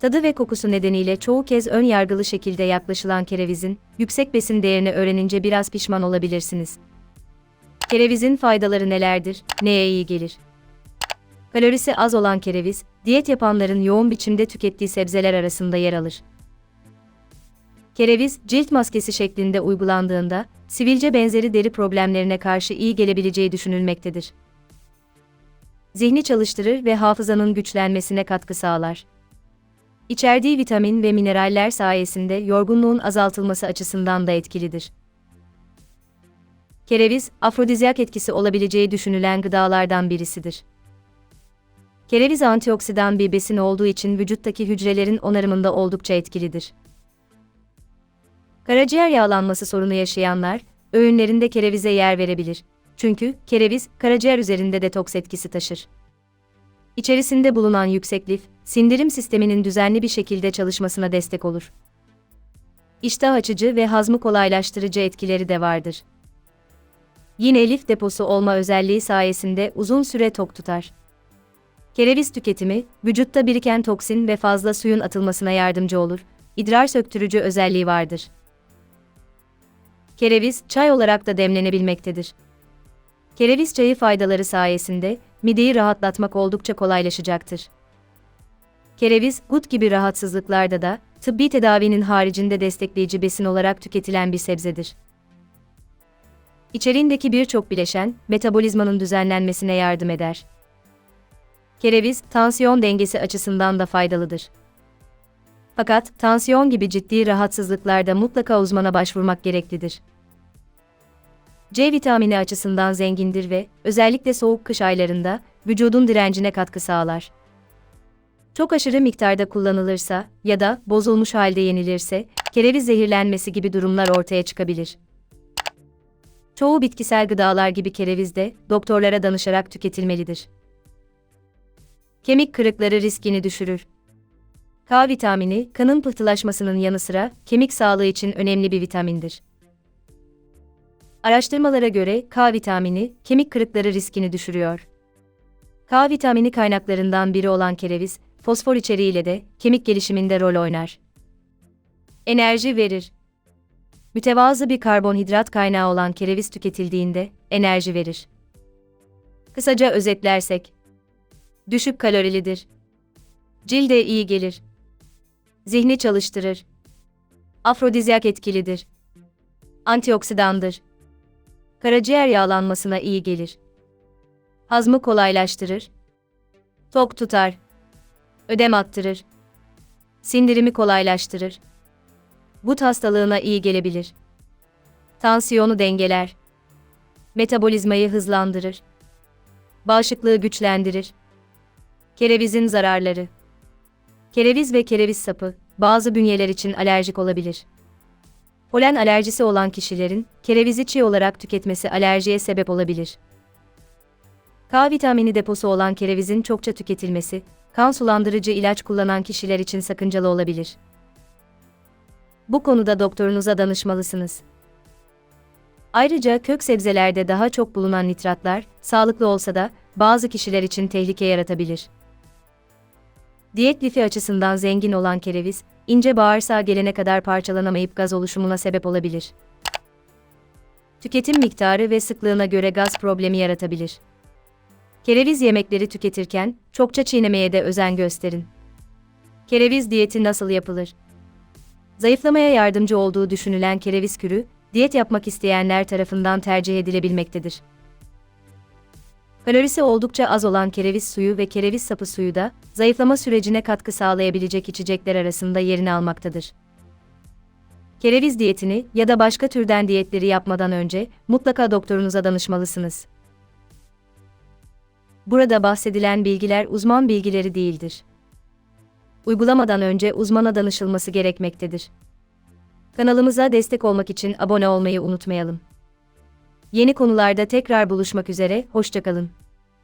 Tadı ve kokusu nedeniyle çoğu kez ön yargılı şekilde yaklaşılan kerevizin, yüksek besin değerini öğrenince biraz pişman olabilirsiniz. Kerevizin faydaları nelerdir, neye iyi gelir? Kalorisi az olan kereviz, diyet yapanların yoğun biçimde tükettiği sebzeler arasında yer alır. Kereviz, cilt maskesi şeklinde uygulandığında, sivilce benzeri deri problemlerine karşı iyi gelebileceği düşünülmektedir. Zihni çalıştırır ve hafızanın güçlenmesine katkı sağlar. İçerdiği vitamin ve mineraller sayesinde yorgunluğun azaltılması açısından da etkilidir. Kereviz, afrodizyak etkisi olabileceği düşünülen gıdalardan birisidir. Kereviz antioksidan bir besin olduğu için vücuttaki hücrelerin onarımında oldukça etkilidir. Karaciğer yağlanması sorunu yaşayanlar, öğünlerinde kerevize yer verebilir. Çünkü kereviz, karaciğer üzerinde detoks etkisi taşır. İçerisinde bulunan yüksek lif, sindirim sisteminin düzenli bir şekilde çalışmasına destek olur. İştah açıcı ve hazmı kolaylaştırıcı etkileri de vardır. Yine lif deposu olma özelliği sayesinde uzun süre tok tutar. Kereviz tüketimi, vücutta biriken toksin ve fazla suyun atılmasına yardımcı olur. İdrar söktürücü özelliği vardır. Kereviz, çay olarak da demlenebilmektedir. Kereviz çayı faydaları sayesinde, mideyi rahatlatmak oldukça kolaylaşacaktır. Kereviz, gut gibi rahatsızlıklarda da, tıbbi tedavinin haricinde destekleyici besin olarak tüketilen bir sebzedir. İçeriğindeki birçok bileşen, metabolizmanın düzenlenmesine yardım eder. Kereviz, tansiyon dengesi açısından da faydalıdır. Fakat, tansiyon gibi ciddi rahatsızlıklarda mutlaka uzmana başvurmak gereklidir. C vitamini açısından zengindir ve, özellikle soğuk kış aylarında, vücudun direncine katkı sağlar. Çok aşırı miktarda kullanılırsa ya da bozulmuş halde yenilirse, kereviz zehirlenmesi gibi durumlar ortaya çıkabilir. Çoğu bitkisel gıdalar gibi kereviz de, doktorlara danışarak tüketilmelidir. Kemik kırıkları riskini düşürür. K vitamini, kanın pıhtılaşmasının yanı sıra, kemik sağlığı için önemli bir vitamindir. Araştırmalara göre K vitamini kemik kırıkları riskini düşürüyor. K vitamini kaynaklarından biri olan kereviz, fosfor içeriğiyle de kemik gelişiminde rol oynar. Enerji verir. Mütevazı bir karbonhidrat kaynağı olan kereviz tüketildiğinde enerji verir. Kısaca özetlersek, düşük kalorilidir. Cilde iyi gelir. Zihni çalıştırır. Afrodizyak etkilidir. Antioksidandır karaciğer yağlanmasına iyi gelir. Hazmı kolaylaştırır. Tok tutar. Ödem attırır. Sindirimi kolaylaştırır. Gut hastalığına iyi gelebilir. Tansiyonu dengeler. Metabolizmayı hızlandırır. Bağışıklığı güçlendirir. Kerevizin zararları. Kereviz ve kereviz sapı bazı bünyeler için alerjik olabilir. Polen alerjisi olan kişilerin kerevizi çiğ olarak tüketmesi alerjiye sebep olabilir. K vitamini deposu olan kerevizin çokça tüketilmesi, kan sulandırıcı ilaç kullanan kişiler için sakıncalı olabilir. Bu konuda doktorunuza danışmalısınız. Ayrıca kök sebzelerde daha çok bulunan nitratlar, sağlıklı olsa da bazı kişiler için tehlike yaratabilir. Diyet lifi açısından zengin olan kereviz, ince bağırsağa gelene kadar parçalanamayıp gaz oluşumuna sebep olabilir. Tüketim miktarı ve sıklığına göre gaz problemi yaratabilir. Kereviz yemekleri tüketirken çokça çiğnemeye de özen gösterin. Kereviz diyeti nasıl yapılır? Zayıflamaya yardımcı olduğu düşünülen kereviz kürü, diyet yapmak isteyenler tarafından tercih edilebilmektedir. Kalorisi oldukça az olan kereviz suyu ve kereviz sapı suyu da zayıflama sürecine katkı sağlayabilecek içecekler arasında yerini almaktadır. Kereviz diyetini ya da başka türden diyetleri yapmadan önce mutlaka doktorunuza danışmalısınız. Burada bahsedilen bilgiler uzman bilgileri değildir. Uygulamadan önce uzmana danışılması gerekmektedir. Kanalımıza destek olmak için abone olmayı unutmayalım. Yeni konularda tekrar buluşmak üzere, hoşçakalın.